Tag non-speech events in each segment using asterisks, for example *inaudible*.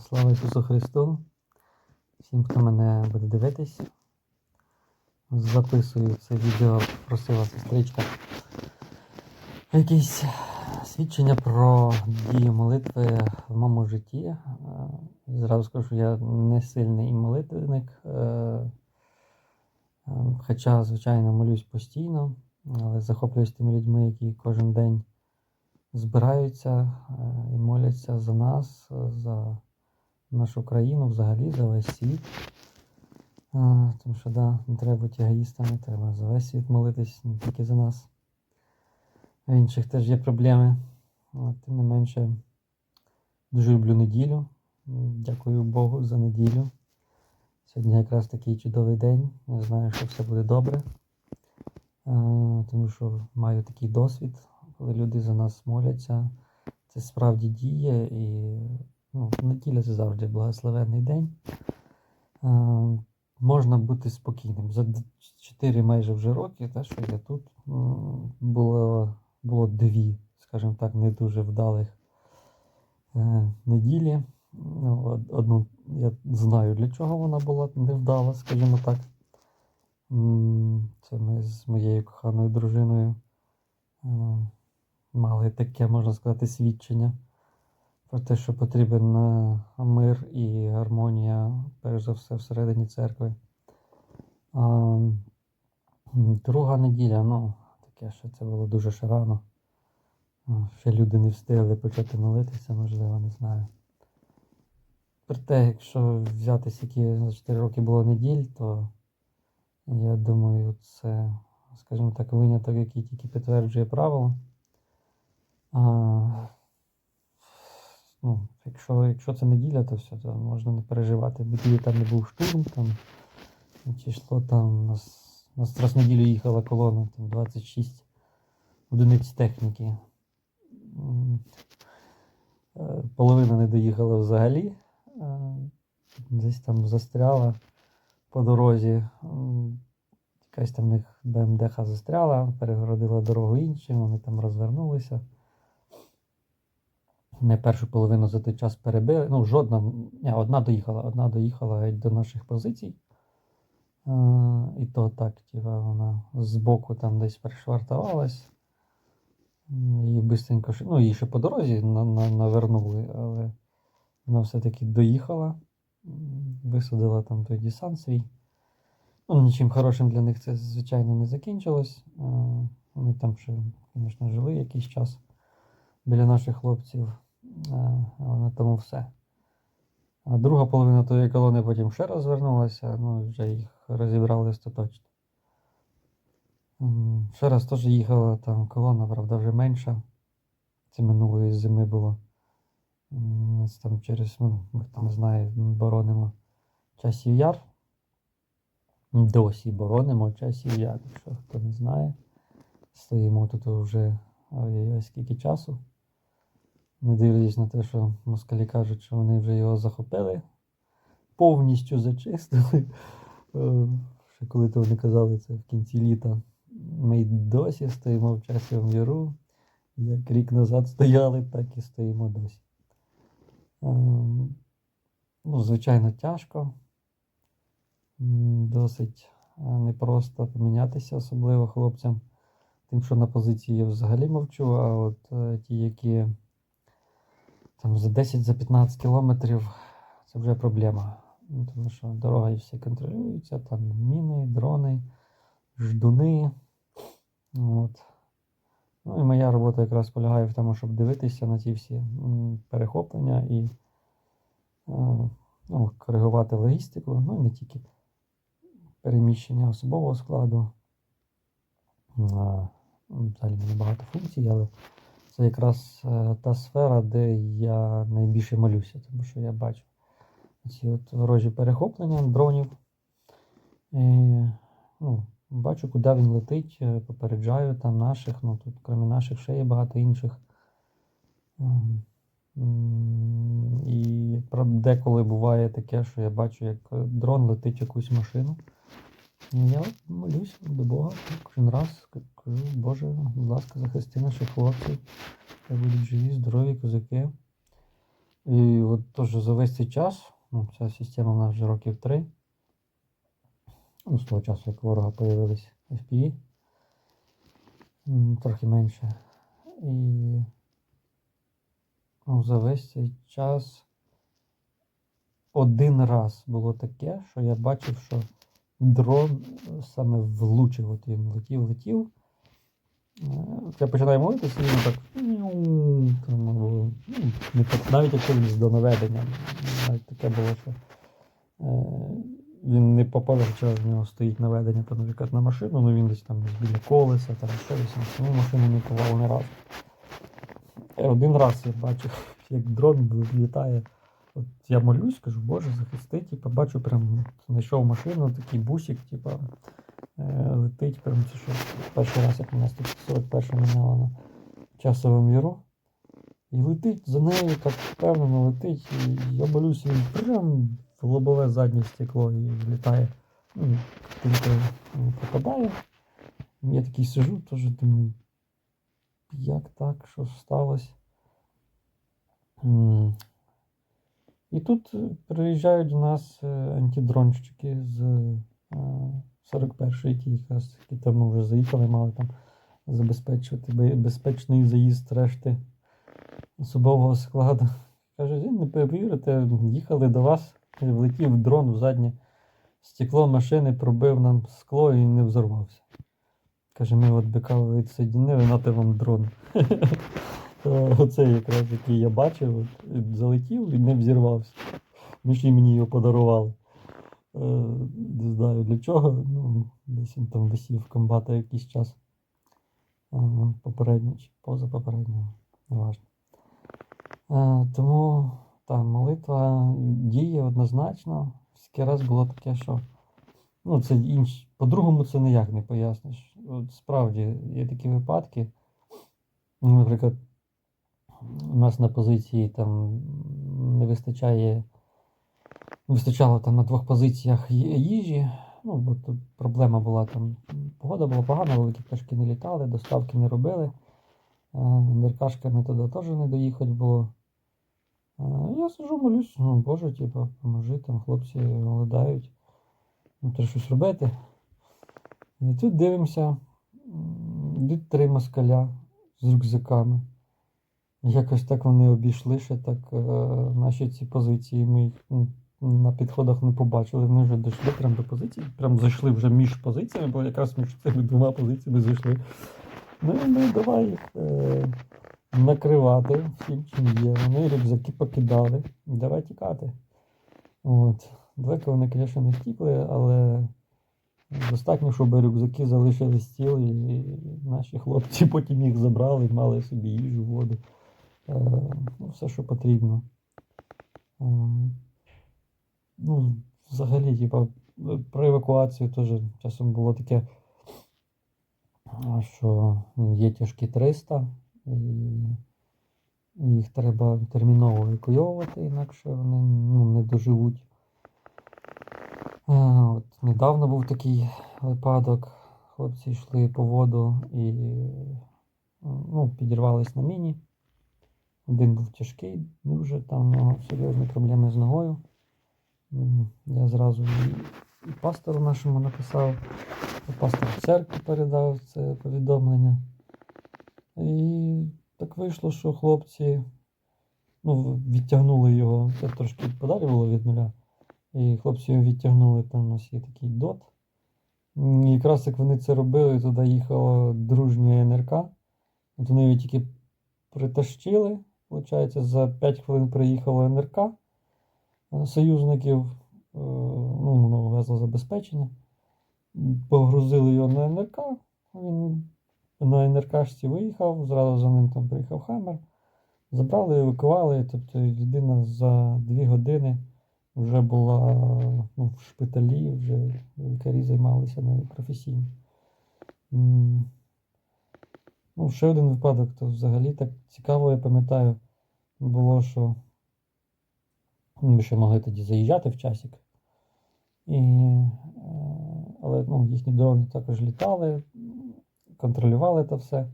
Слава Ісусу Христу! Всім, хто мене буде дивитись. Записую це відео, просила сестричка. Якісь свідчення про дію молитви в моєму житті. Е, Зразу скажу, що я не сильний молитвенник, е, е, хоча, звичайно, молюсь постійно, але захоплююсь тими людьми, які кожен день збираються і моляться за нас, за нашу країну, взагалі, за весь світ. Тому що да, не треба бути егоїстами, треба за весь світ молитись, не тільки за нас. В інших теж є проблеми. Тим не менше, дуже люблю неділю. Дякую Богу за неділю. Сьогодні якраз такий чудовий день. Я знаю, що все буде добре. Тому що маю такий досвід, коли люди за нас моляться. Це справді діє і ну, неділя це завжди благословенний день. Е, Можна бути спокійним. За 4 майже вже роки, те, що я тут, було, було дві, скажімо так, не дуже вдалих е, неділі. Ну, одну я знаю, для чого вона була невдала, скажімо так. Це ми з моєю коханою дружиною е, мали таке, можна сказати, свідчення про те, що потрібен е, мир і гармонія, перш за все, всередині церкви. Друга неділя, ну, таке, що це було дуже ще рано. Ще люди не встигли почати молитися, можливо, не знаю. Проте, якщо взяти скільки за 4 роки було неділь, то я думаю, це, скажімо так, виняток, який тільки підтверджує правило. Ну, якщо, якщо це неділя, то все, то можна не переживати. Неділі там не був штурм, там, йшло там, у нас, у нас раз неділю їхала колона, там 26 одиниць техніки. Е, Половина не доїхала взагалі. е, Десь там застряла по дорозі. Якась там в них БМДХ застряла, перегородила дорогу іншим, вони там розвернулися. Ми першу половину за той час перебили. Ну, жодна, ні, одна доїхала, одна доїхала геть до наших позицій. Е, і то так, тіва, вона збоку там десь пришвартувалась. М, Її бистренько, ну, її ще по дорозі на, на, навернули, але вона все-таки доїхала, висадила там той десант свій. Ну, нічим хорошим для них це, звичайно, не закінчилось. Е, Вони там ще, звісно, жили якийсь час біля наших хлопців, на тому все. А друга половина тої колони потім ще раз звернулася, ну вже їх розібрали остаточно. Ще раз теж їхала там колона, правда, вже менша. Це минулої зими було. Нас там через, ну, там не знаю, боронимо часів яр. Досі боронимо часів яр, якщо хто не знає. Стоїмо тут вже ой-ой-ой, скільки часу. Не дивлячись на те, що москалі кажуть, що вони вже його захопили, повністю зачистили. Е, Ще коли то вони казали це в кінці літа. Ми досі стоїмо в часі в яру. Як рік назад стояли, так і стоїмо досі. Ем, Ну, звичайно, тяжко. Досить е, непросто помінятися, особливо хлопцям. Тим, що на позиції я взагалі мовчу, а от е, ті, які там за 10-15 кілометрів, це вже проблема. Ну, Тому що дороги всі контролюються, там міни, дрони, ждуни. От. Ну і моя робота якраз полягає в тому, щоб дивитися на ці всі перехоплення і е, ну, коригувати логістику, ну і не тільки переміщення особового складу. Ну, Взагалі мене багато функцій, але це якраз е, та сфера, де я найбільше молюся, тому що я бачу ці от ворожі перехоплення дронів. І, ну, бачу, куди він летить, е, попереджаю там наших, ну тут крім наших ще є багато інших. Ем, І деколи буває таке, що я бачу, як е, дрон летить якусь машину. Я молюсь до Бога кожен раз кажу, Боже, будь ласка, захисти наших хлопців, хай будуть живі, здорові козаки. І от теж за весь цей час, ну, ця система в нас вже років три. Ну, з того часу, як ворога появились FPE. м, Трохи менше. І ну, за весь цей час один раз було таке, що я бачив, що дрон саме влучив. От він летів, летів. Е, Я починаю молитися, і він так. Там, ну, навіть якщо він з донаведенням. Навіть таке було, що е, він не попереджав, в нього стоїть наведення там, наприклад, на машину, ну він десь там біля колеса, там ще десь, ну, машину не повав не разу. Е, Один раз я бачив, *laughs* як дрон літає. От я молюсь, кажу, Боже, захисти, типу, бачу, прям знайшов машину, такий бусик, типу, е, летить, прям це що перший раз, як у нас тут 41 міняла на часовому віру. І летить за нею, так впевнено летить. І я молюсь, він прям в лобове заднє стекло і влітає. Ну, тільки попадає. Я такий сижу, теж думаю, як так, що сталося? І тут е, приїжджають до нас е, антидронщики з е, 41-ї, які якраз які там вже заїхали, мали там забезпечувати безпечний заїзд решти особового складу. Каже, не повірите, їхали до вас, влетів дрон в заднє стекло машини, пробив нам скло і не взорвався. Каже, ми от бика відсоединили, нате вам дрон. *laughs* Е, Оце якраз який я бачив, залетів і не взірвався. Ми ж і мені його подарували. Е, Не знаю для чого. Ну, десь він там висів комбата якийсь час. Попередньо чи позапопередньо, неважно. Е, Тому та молитва діє однозначно. Скільки раз було таке, що ну, це інш... по-другому це ніяк не поясниш. От справді є такі випадки. Ну, Наприклад, у нас на позиції там не вистачає, не вистачало там на двох позиціях їжі. Ну, бо тут проблема була там. Погода була погана, великі пташки не літали, доставки не робили. Неркашками туди теж не доїхати було. Е, Я сижу, молюсь, ну, Боже, типу, поможи, там хлопці голодають. Ну, треба щось робити. І тут дивимося, йдуть три москаля з рюкзаками. Якось так вони обійшли ще так е, наші ці позиції. Ми на підходах не побачили. Вони вже дійшли прямо до позиції. Прям зайшли вже між позиціями, бо якраз між цими двома позиціями зайшли. Ну ми давай е, накривати всім, чим є. Вони рюкзаки покидали. Давай тікати. От. Далеко вони, звісно, не втікли, але достатньо, щоб рюкзаки залишили стіл, і наші хлопці *laughs* потім їх забрали, мали собі їжу, воду. Е, ну, все, що потрібно. Е, ну, взагалі, типа, про евакуацію теж часом було таке, що є тяжкі 300, і і їх треба терміново евакуйовувати, інакше вони ну, не доживуть. Е, От, недавно був такий випадок. Хлопці йшли по воду і ну, підірвались на міні. Один був тяжкий, дуже там серйозні проблеми з ногою. Я зразу і, пастору нашому написав, пастор в церкву передав це повідомлення. І так вийшло, що хлопці ну, відтягнули його, це трошки подалі було від нуля. І хлопці його відтягнули, там у нас є такий дот. І якраз як вони це робили, туди їхала дружня НРК. От вони її тільки притащили. Виходить, за 5 хвилин приїхала НРК союзників, е, ну, везло забезпечення. Погрузили його на НРК. Він на НРКшці виїхав, зразу за ним там приїхав Хаммер. Забрали, евакували. Тобто людина за 2 години вже була ну, в шпиталі, вже лікарі займалися нею професійно. Ну, ще один випадок, то взагалі так цікаво, я пам'ятаю, було, що ми ще могли тоді заїжджати в часик. І, е, але ну, їхні дрони також літали, контролювали це все.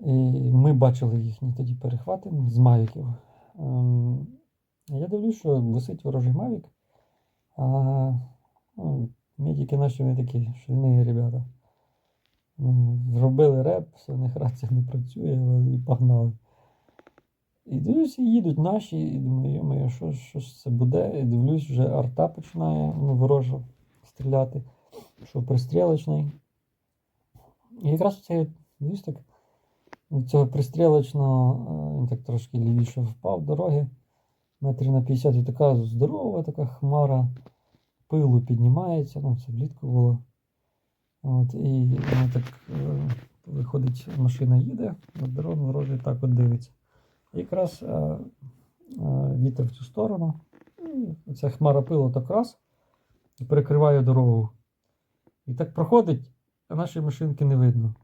І ми бачили їхні тоді перехвати з мавіків. ем, я дивлюсь, що висить ворожий Мавік. А ну, медики наші вони такі шальні ребята. Зробили реп, все, них рація не працює, і погнали. І дивлюсь, і їдуть наші, і думаю, йомаю, що, що ж це буде? І дивлюсь, вже арта починає ну, ворожа стріляти, що пристрілочний. І якраз цей, дивлюсь так, від цього пристрілочного, е, він так трошки лівіше впав дороги, метрів на 50, і така здорова така хмара пилу піднімається, ну це влітку було. От, і воно так е, виходить, машина їде, на дорогу ворожий так от дивиться. І якраз е, е, вітер в цю сторону, і ця хмара пилу так раз і перекриває дорогу. І так проходить, а нашої машинки не видно.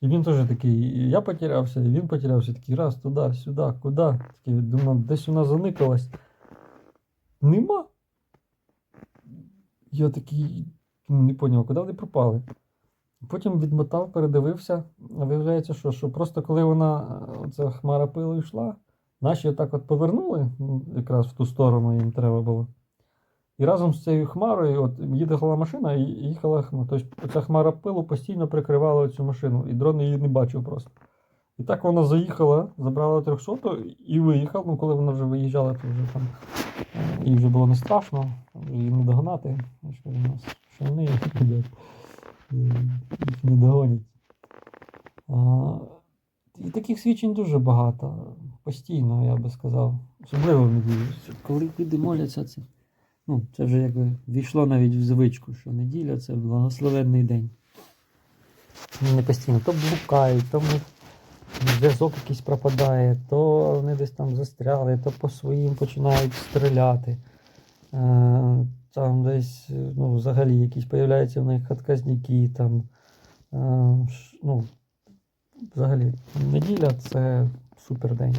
І він теж такий, і я потерявся, і він потерявся, такий раз туди, сюди, куди. Такий, думав, десь вона заникалась. Нема. Я такий не поняв, куди вони пропали. Потім відмотав, передивився, виявляється, що, що просто коли вона, е, оця хмара пилу йшла, наші отак от повернули, ну, якраз в ту сторону їм треба було. І разом з цією хмарою от, їхала машина і їхала хмара. Тобто ця хмара пилу постійно прикривала цю машину, і дрон її не бачив просто. І так вона заїхала, забрала 300 і виїхав. Ну, коли вона вже виїжджала, то вже там е, їй вже було не страшно, її не догнати. Шальні ребят. Е, їх не догонять. І таких свідчень дуже багато. Постійно, я би сказав. Особливо в неділю. Коли люди моляться, це, ну, це вже якби війшло навіть в звичку, що неділя це благословенний день. Не постійно, то блукають, то зв'язок якийсь пропадає, то вони десь там застряли, то по своїм починають стріляти. Там десь, ну, взагалі якісь появляються в них отказники, там, е, ну, взагалі, неділя це супер день.